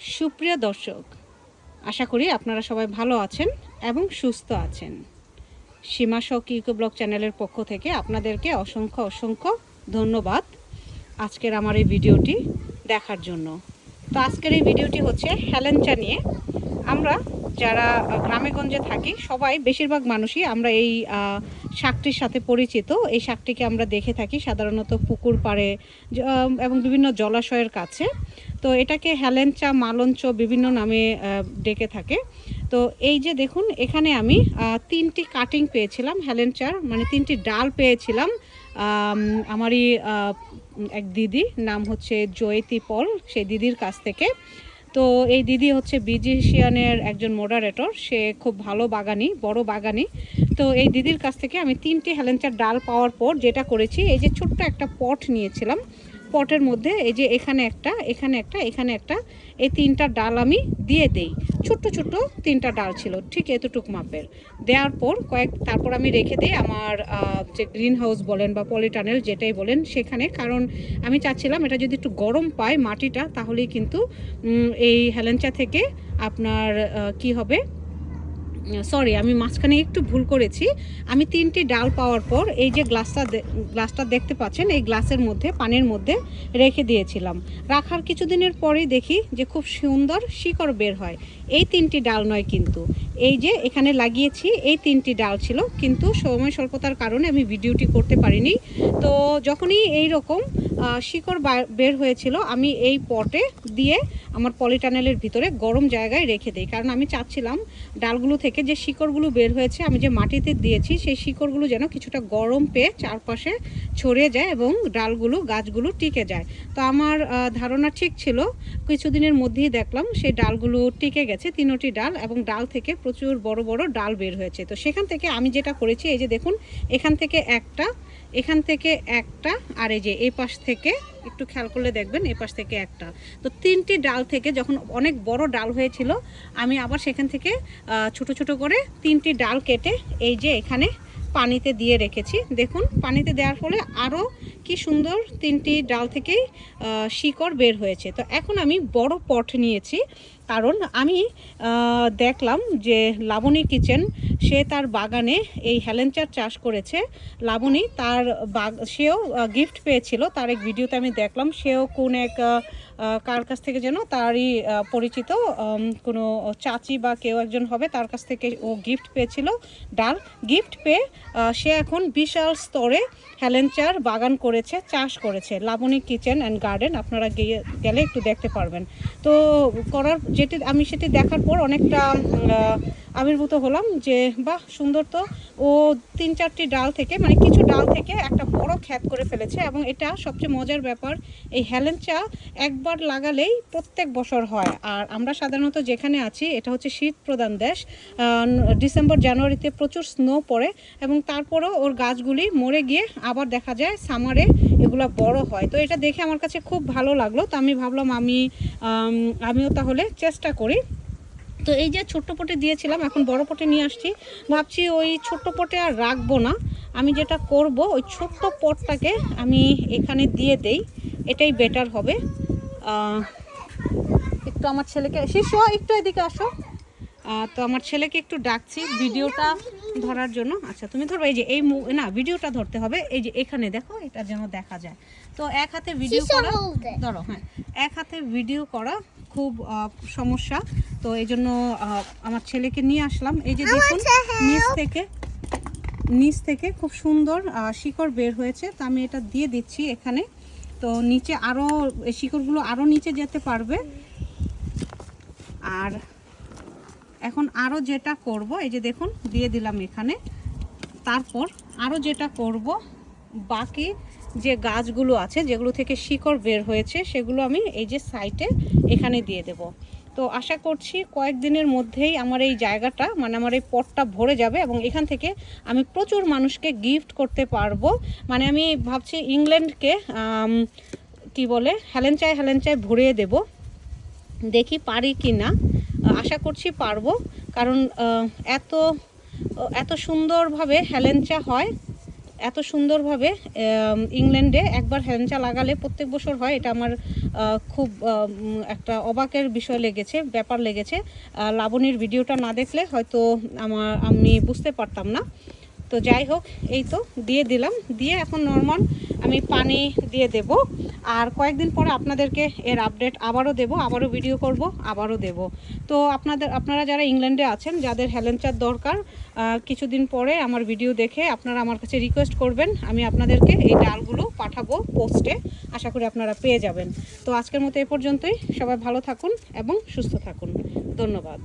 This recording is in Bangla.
সুপ্রিয় দর্শক, আশা করি আপনারা সবাই ভালো আছেন এবং সুস্থ আছেন। সীমা শখ ইউকো ব্লগ চ্যানেলের পক্ষ থেকে আপনাদেরকে অসংখ্য অসংখ্য ধন্যবাদ আজকের আমার এই ভিডিওটি দেখার জন্য। তো আজকের এই ভিডিওটি হচ্ছে হ্যালেঞ্চা নিয়ে। আমরা যারা গ্রামেগঞ্জে থাকি, সবাই বেশিরভাগ মানুষই আমরা এই শাকটির সাথে পরিচিত। এই শাকটিকে আমরা দেখে থাকি সাধারণত পুকুর পাড়ে এবং বিভিন্ন জলাশয়ের কাছে। তো এটাকে হেলেঞ্চা, মালঞ্চ বিভিন্ন নামে ডেকে থাকে। তো এই যে দেখুন, এখানে আমি তিনটি কাটিং পেয়েছিলাম হেলেঞ্চার মানে তিনটি ডাল পেয়েছিলাম। আমারই এক দিদি, নাম হচ্ছে জয়তী পল, সেই দিদির কাছ থেকে। তো এই দিদি হচ্ছে বিজিশিয়ানের একজন মোডারেটর সে খুব ভালো বাগানি, বড় বাগানি। তো এই দিদির কাছ থেকে আমি তিনটি হেলেঞ্চার ডাল পাওয়ার পর যেটা করেছি, এই যে ছোট্ট একটা পট নিয়েছিলাম পটের মধ্যে এই যে এখানে একটা এখানে একটা এখানে একটা, এই তিনটা ডাল আমি দিয়ে দেই। ছোট্ট ছোট্ট তিনটা ডাল ছিল, ঠিক এতটুক মাপের। দেওয়ার পর কয়েক, তারপর আমি রেখে দিই আমার যে গ্রিন হাউস বলেন বা পলিটানেল যেটাই বলেন সেখানে। কারণ আমি চাচ্ছিলাম এটা যদি একটু গরম পায় মাটিটা, তাহলেই কিন্তু এই হেলেঞ্চা থেকে আপনার কি হবে? সরি, আমি মাঝখানে একটু ভুল করেছি। আমি তিনটি ডাল পাওয়ার পর এই যে গ্লাসটা গ্লাসটা দেখতে পাচ্ছেন, এই গ্লাসের মধ্যে, পানির মধ্যে রেখে দিয়েছিলাম। রাখার কিছুদিনের পরেই দেখি যে খুব সুন্দর শিকড় বের হয়। এই তিনটি ডাল নয় কিন্তু। এই যে এখানে লাগিয়েছি, এই তিনটি ডাল ছিল, কিন্তু সময় স্বল্পতার কারণে আমি ভিডিওটি করতে পারিনি। তো যখনই এই রকম শিকড় বের হয়েছিল, আমি এই পটে দিয়ে আমার পলিটানেলের ভিতরে গরম জায়গায় রেখে দিই। কারণ আমি চাচ্ছিলাম ডালগুলো থেকে যে শিকড়গুলো বের হয়েছে, আমি যে মাটিতে দিয়েছি, সেই শিকড়গুলো যেন কিছুটা গরম পেয়ে চারপাশে ছড়িয়ে যায় এবং ডালগুলো, গাছগুলো টিকে যায়। তো আমার ধারণা ঠিক ছিল, কিছুদিনের মধ্যেই দেখলাম সেই ডালগুলো টিকে গেছে। তিনোটি ডাল এবং ডাল থেকে প্রচুর বড় বড় ডাল বের হয়েছে। তো সেখান থেকে আমি যেটা করেছি, এই যে দেখুন, এখান থেকে একটা, এখান থেকে একটা, আর এই যে এই পাশ থেকে, একটু খেয়াল করলে দেখবেন, এই পাশ থেকে একটা। তো তিনটি ডাল থেকে যখন অনেক বড় ডাল হয়েছিল, আমি আবার সেখান থেকে ছোট ছোট করে তিনটি ডাল কেটে এই যে এখানে পানিতে দিয়ে রেখেছি। দেখুন, পানিতে দেওয়ার ফলে আরও কি সুন্দর তিনটি ডাল থেকেই শিকড় বের হয়েছে। তো এখন আমি বড় পট নিয়েছি, কারণ আমি দেখলাম যে লাবণী কিচেন, সে তার বাগানে এই হেলেঞ্চার চাষ করেছে। লাবণী তার বাগ, সেও গিফট পেয়েছিল, তার এক ভিডিওতে আমি দেখলাম, সেও কোন এক কার কাছ থেকে যেন তারই পরিচিত কোনো চাচি বা কেউ একজন হবে, তার কাছ থেকে ও গিফট পেয়েছিল ডাল। গিফট পেয়ে সে এখন বিশাল স্তরে হেলেঞ্চার বাগান করেছে, চাষ করেছে। লাবণী কিচেন অ্যান্ড গার্ডেন আপনারা গিয়ে, গেলে একটু দেখতে পারবেন। তো করার, যেটি, আমি সেটি দেখার পর অনেকটা আবির্ভূত হলাম যে, বাহ, সুন্দর তো। ও তিন চারটি ডাল থেকে মানে কিছু ডাল থেকে একটা বড় খ্যাত করে ফেলেছে এবং এটা সবচেয়ে মজার ব্যাপার, এই হেলেঞ্চা একবার লাগালেই প্রত্যেক বছর হয়। আর আমরা সাধারণত যেখানে আছি, এটা হচ্ছে শীত প্রধান দেশ। ডিসেম্বর, জানুয়ারিতে প্রচুর স্নো পড়ে এবং তারপরেও ওর গাছগুলি মরে গিয়ে আবার দেখা যায় সামারে এগুলো বড় হয়। তো এটা দেখে আমার কাছে খুব ভালো লাগল। তো আমি ভাবলাম আমি, আমিও তাহলে চেষ্টা করি। তো এই যে ছোট্ট পটে দিয়েছিলাম এখন বড় পটে নিয়ে আসছি। ভাবছি ওই ছোট্ট পটে আর রাখব না। আমি যেটা করব ওই ছোট্ট পটটাকে আমি এখানে দিয়ে দেই। এটাই বেটার হবে। একটু আমার ছেলেকে শিষ্য একটু এদিকে আসো। তো আমার ছেলেকে একটু ডাকছি ভিডিওটা ধরার জন্য। আচ্ছা তুমি ধরো এই যে এই না ভিডিওটা ধরতে হবে। এই যে এখানে দেখো এটা যেন দেখা যায়। তো এক হাতে ভিডিও করা ধরো হ্যাঁ এক হাতে ভিডিও করা খুব সমস্যা। তো এই জন্য আমার ছেলেকে নিয়ে আসলাম। এই যে দেখুন নিচ থেকে নিচ থেকে খুব সুন্দর শিকড় বের হয়েছে। তো আমি এটা দিয়ে দিচ্ছি এখানে। তো নিচে আরও এই শিকড়গুলো আরও নিচে যেতে পারবে। আর এখন আরও যেটা করব এই যে দেখুন দিয়ে দিলাম এখানে। তারপর আরও যেটা করব বাকি যে গাছগুলো আছে, যেগুলো থেকে শিকড় বের হয়েছে, সেগুলো আমি এই যে সাইটে এখানে দিয়ে দেব। তো আশা করছি কয়েকদিনের মধ্যেই আমার এই জায়গাটা মানে আমার এই পটটা ভরে যাবে এবং এখান থেকে আমি প্রচুর মানুষকে গিফট করতে পারব। মানে আমি ভাবছি ইংল্যান্ডকে কি বলে হেলেঞ্চায় হেলেঞ্চায় ভরিয়ে দেব। দেখি পারি কি না। আশা করছি পারব। কারণ এত এত সুন্দরভাবে হেলেঞ্চা হয়। এত সুন্দরভাবে ইংল্যান্ডে একবার হ্যাঞ্চা লাগালে প্রত্যেক বছর হয়, এটা আমার খুব একটা অবাকের বিষয় লেগেছে, ব্যাপার লেগেছে। লাবণীর ভিডিওটা না দেখলে হয়তো আমার, আমি বুঝতে পারতাম না। তো যাই হোক, এই তো, দিয়ে দিলাম। দিয়ে এখন নর্মাল আমি পানি দিয়ে দেব। আর কয়েকদিন পরে আপনাদেরকে এর আপডেট আবারও দেব, আবারও ভিডিও করব, আবারও দেব। তো আপনাদের, আপনারা যারা ইংল্যান্ডে আছেন, যাদের হেলেঞ্চার দরকার কিছুদিন পরে আমার ভিডিও দেখে আপনারা আমার কাছে রিকোয়েস্ট করবেন, আমি আপনাদেরকে এই ডালগুলো পাঠাবো পোস্টে আশা করি আপনারা পেয়ে যাবেন। তো আজকের মতো এ পর্যন্তই। সবাই ভালো থাকুন এবং সুস্থ থাকুন। ধন্যবাদ।